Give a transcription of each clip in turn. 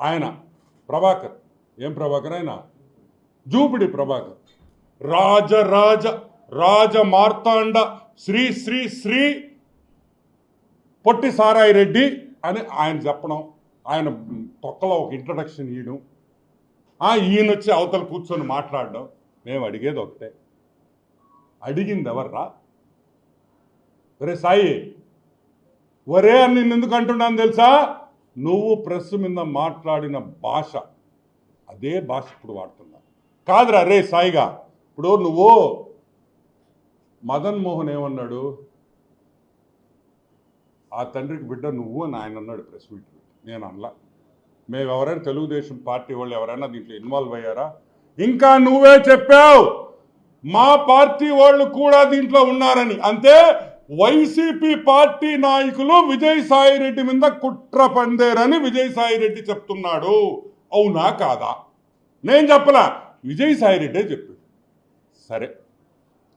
ఆయన ప్రభాకర్. ఏం ప్రభాకర్ ఆయన? జూపిడి ప్రభాకర్. రాజ రాజ రాజ మార్తాండ శ్రీ శ్రీ శ్రీ పొట్టి సారాయి రెడ్డి అని ఆయన చెప్పడం ఆయన తొక్కలో ఒక ఇంట్రడక్షన్ ఇవ్వడం ఈయన వచ్చి అవతల కూర్చొని మాట్లాడడం మేము అడిగేది ఒకటే. అడిగింది ఎవర్రా? ఒరే సాయి ఒరే అని నిన్ను ఎందుకు అంటున్నాను తెలుసా? నువ్వు ప్రెస్ మీద మాట్లాడిన భాష అదే భాష ఇప్పుడు వాడుతున్నా. కాదురా రే సాయిగా ఇప్పుడు నువ్వు మదన్ మోహన్ ఏమన్నాడు? ఆ తండ్రికి బిడ్డ నువ్వు అని ఆయన అన్నాడు ప్రెస్ మీట్. నేను అనలా. మేము ఎవరైనా తెలుగుదేశం పార్టీ వాళ్ళు ఎవరైనా దీంట్లో ఇన్వాల్వ్ అయ్యారా? ఇంకా నువ్వే చెప్పావు మా పార్టీ వాళ్ళు కూడా దీంట్లో ఉన్నారని. అంతే వైసీపీ పార్టీ నాయకులు విజయసాయి రెడ్డి మీద కుట్ర పందేరని విజయసాయి రెడ్డి చెప్తున్నాడు. అవునా కాదా? నేను చెప్పలా. విజయసాయి రెడ్డే చెప్పాడు. సరే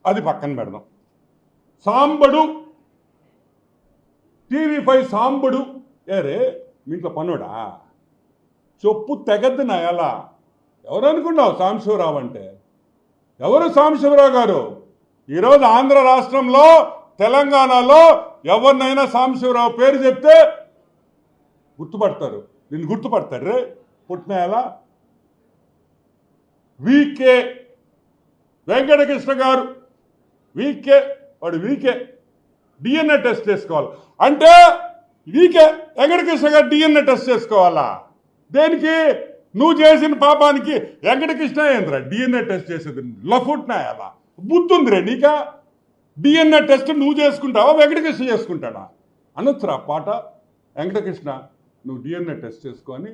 అది పక్కన పెడదాం. Sambadu TV five Sambadu. ఏరే మీ ఇంట్లో పనుడా చెప్పు తెగద్దు నా ఎలా? ఎవరు అనుకున్నావు సాంబశివరావు అంటే? ఎవరు సాంబశివరావు గారు? ఈరోజు ఆంధ్ర రాష్ట్రంలో తెలంగాణలో ఎవరినైనా సాంబశివరావు పేరు చెప్తే గుర్తుపడతారు. నిన్ను గుర్తుపడతారు రే పుట్టిన ఎలా వీకే వెంకటకృష్ణ గారు. వీకే వాడు వీకే. డిఎన్ఏ టెస్ట్ చేసుకోవాలి. అంటే వీకే వెంకటకృష్ణ గారు డిఎన్ఏ టెస్ట్ చేసుకోవాలా? దేనికి? నువ్వు చేసిన పాపానికి. వెంకటకృష్ణ ఏంద్రా? డిఎన్ఏ టెస్ట్ చేసేది లఫుట్నా ఎలా బుద్ధుందిరే నీకా? డిఎన్ఏ టెస్ట్ నువ్వు చేసుకుంటావా వెంకటకృష్ణ చేసుకుంటాడా? అనొచ్చురా పాట? వెంకటకృష్ణ నువ్వు డిఎన్ఏ టెస్ట్ చేసుకొని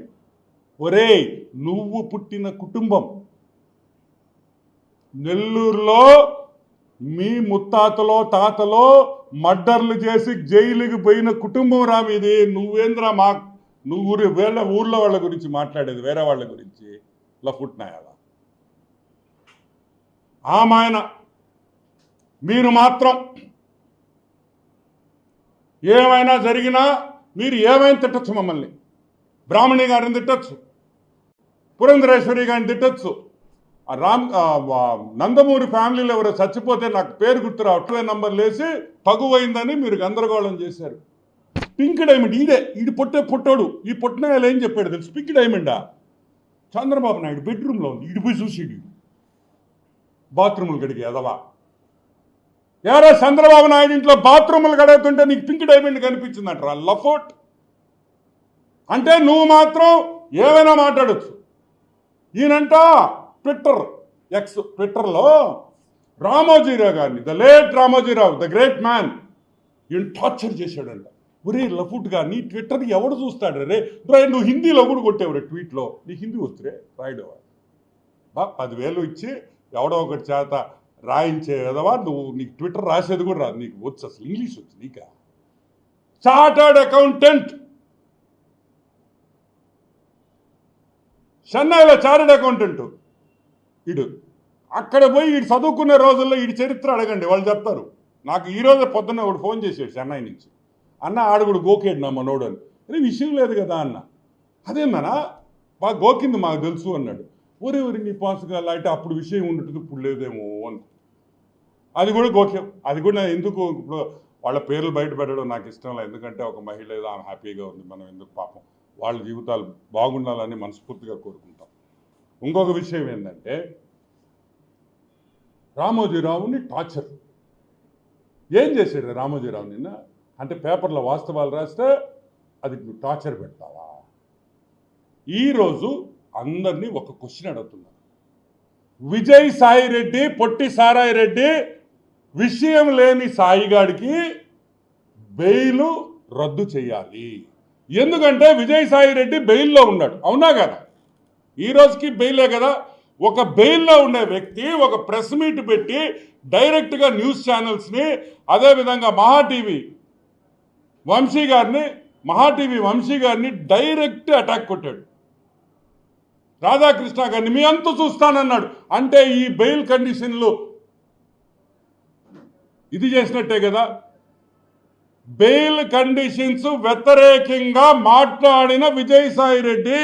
ఒరేయ్ నువ్వు పుట్టిన కుటుంబం. నెల్లూరులో మీ ముత్తాతలో తాతలో మర్డర్లు చేసి జైలుకి పోయిన కుటుంబం రా మీది. నువ్వేంద్రా మా నువ్వు ఊరి వేళ్ళ ఊర్లో వాళ్ళ గురించి మాట్లాడేది వేరే వాళ్ళ గురించి. ఇలా పుట్టినాయాల ఆమాయన మీరు మాత్రం ఏమైనా జరిగినా మీరు ఏమైనా తిట్టచ్చు మమ్మల్ని. బ్రాహ్మణి గారిని తిట్టచ్చు. పురంధరేశ్వరి గారిని తిట్టచ్చు. రామ్ నందమూరి ఫ్యామిలీలో ఎవరో చచ్చిపోతే నాకు పేరు గుర్తురా రావట్లే నంబర్ లేసి తగువైందని మీరు గందరగోళం చేశారు. పింక్ డైమండ్ ఇదే. ఇది పొట్టే పొట్టాడు. ఈ పుట్టిన ఏం చెప్పాడు తెలుసు? పింక్ డైమండా? చంద్రబాబు నాయుడు బెడ్రూమ్లో ఉంది. ఇడిపోయి చూసి బాత్రూములు గడిగి ఎదవా ఎవరో చంద్రబాబు నాయుడు ఇంట్లో బాత్రూములు గడుగుతుంటే నీకు పింక్ డైమండ్ కనిపించిందంటారా? లఫోట్. అంటే నువ్వు మాత్రం ఏమైనా మాట్లాడచ్చు. ఈయనంట ట్విట్టర్ ఎక్స్ ట్విట్టర్లో రామోజీరావు గారిని the late Ramoji Rao the great man ఈయన టార్చర్ చేశాడంట. ఒరే లఫుట్గా నీ ట్విట్టర్ ఎవడు చూస్తాడు రే? రే నువ్వు హిందీలో కూడా కొట్టేవు రే ట్వీట్లో. నీకు హిందీ వస్తురే రాయడం బా పదివేలు ఇచ్చి ఎవడో ఒకటి చేత రాయించే విధవా? నువ్వు నీకు ట్విట్టర్ రాసేది కూడా రాదు. నీకు వచ్చు అసలు ఇంగ్లీష్ వచ్చు నీకా? చార్టర్డ్ అకౌంటెంట్ చెన్నైలో చార్టర్డ్ అకౌంటెంట్ ఇడు. అక్కడ పోయి వీడు చదువుకునే రోజుల్లో వీడి చరిత్ర అడగండి. వాళ్ళు చెప్తారు. నాకు ఈ రోజు పొద్దున్న ఒకడు ఫోన్ చేసాడు చెన్నై నుంచి. అన్న ఆడుగుడు గోకేడు నా మనోడు అని. విషయం లేదు కదా అన్న. అదేందనా బాగా గోకింది మాకు తెలుసు అన్నాడు. ఒరే ఒరి నీ పాసుగా అయితే అప్పుడు విషయం ఉండేది ఇప్పుడు లేదేమో అని. అది కూడా ఓకే అది కూడా ఎందుకు ఇప్పుడు వాళ్ళ పేర్లు బయట పెట్టడం నాకు ఇష్టం లేదు. ఎందుకంటే ఒక మహిళ ఏదో ఆమె హ్యాపీగా ఉంది మనం ఎందుకు పాపం? వాళ్ళ జీవితాలు బాగుండాలని మనస్ఫూర్తిగా కోరుకుంటాం. ఇంకొక విషయం ఏంటంటే రామోజీరావుని టార్చర్. ఏం చేశాడు రామోజీరావు నిన్న? అంటే పేపర్లో వాస్తవాలు రాస్తే అది టార్చర్ పెడతావా? ఈరోజు అందరినీ ఒక క్వశ్చన్ అడుగుతున్నారు. విజయ్ సాయి రెడ్డి పొట్టి సారాయి రెడ్డి విషయం లేని సాయిగాడికి బెయిల్ రద్దు చేయాలి. ఎందుకంటే విజయ్ సాయి రెడ్డి బెయిల్లో ఉన్నాడు. అవునా కదా? ఈ రోజుకి బెయిలే కదా? ఒక బెయిల్లో ఉండే వ్యక్తి ఒక ప్రెస్ మీట్ పెట్టి డైరెక్ట్గా న్యూస్ ఛానల్స్ని అదేవిధంగా మహా టీవీ వంశీ గారిని మహా టీవీ వంశీ గారిని డైరెక్ట్ అటాక్ కొట్టాడు. రాధాకృష్ణ గారిని మీ అంతు చూస్తానన్నాడు. అంటే ఈ బెయిల్ కండిషన్లు ఇది చేసినట్టే కదా? బెయిల్ కండిషన్స్ వ్యతిరేకంగా మాట్లాడిన విజయసాయి రెడ్డి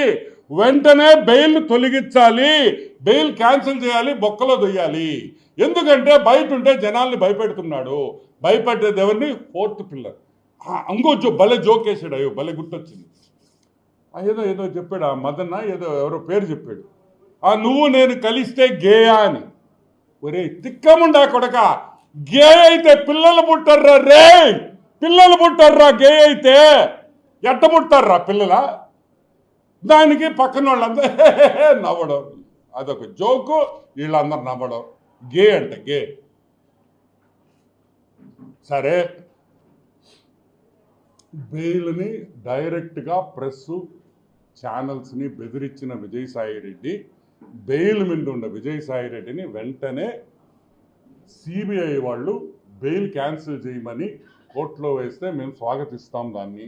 వెంటనే బెయిల్ తొలగించాలి బెయిల్ క్యాన్సిల్ చేయాలి బొక్కలో దొయ్యాలి. ఎందుకంటే బయట ఉంటే జనాల్ని భయపెడుతున్నాడు. భయపెట్టేది ఎవరిని? Fourth pillar. ఇంకో జో భలే జోక్ అయ్యో భలే గుర్తొచ్చింది. ఏదో ఏదో చెప్పాడు ఆ మదన్న ఏదో ఎవరో పేరు చెప్పాడు. ఆ నువ్వు నేను కలిస్తే గేయా అని. ఒరే తిక్కముండా కొడక. గే అయితే పిల్లలు పుట్టర్రా రే. పిల్లలు పుట్టర్రా గే అయితే. ఎట్ట పుట్టారా పిల్లల? దానికి పక్కన వాళ్ళంతా నవ్వడం. అదొక జోకు వీళ్ళందరూ నవ్వడం. గే అంట గే. సరే. బెయిల్ని డైరెక్ట్గా ప్రెస్ ఛానల్స్ని బెదిరించిన విజయసాయి రెడ్డి బెయిల్ మీద ఉన్న విజయసాయి రెడ్డిని వెంటనే సిబిఐ వాళ్ళు బెయిల్ క్యాన్సిల్ చేయమని కోర్టులో వేస్తే మేము స్వాగతిస్తాం దాన్ని.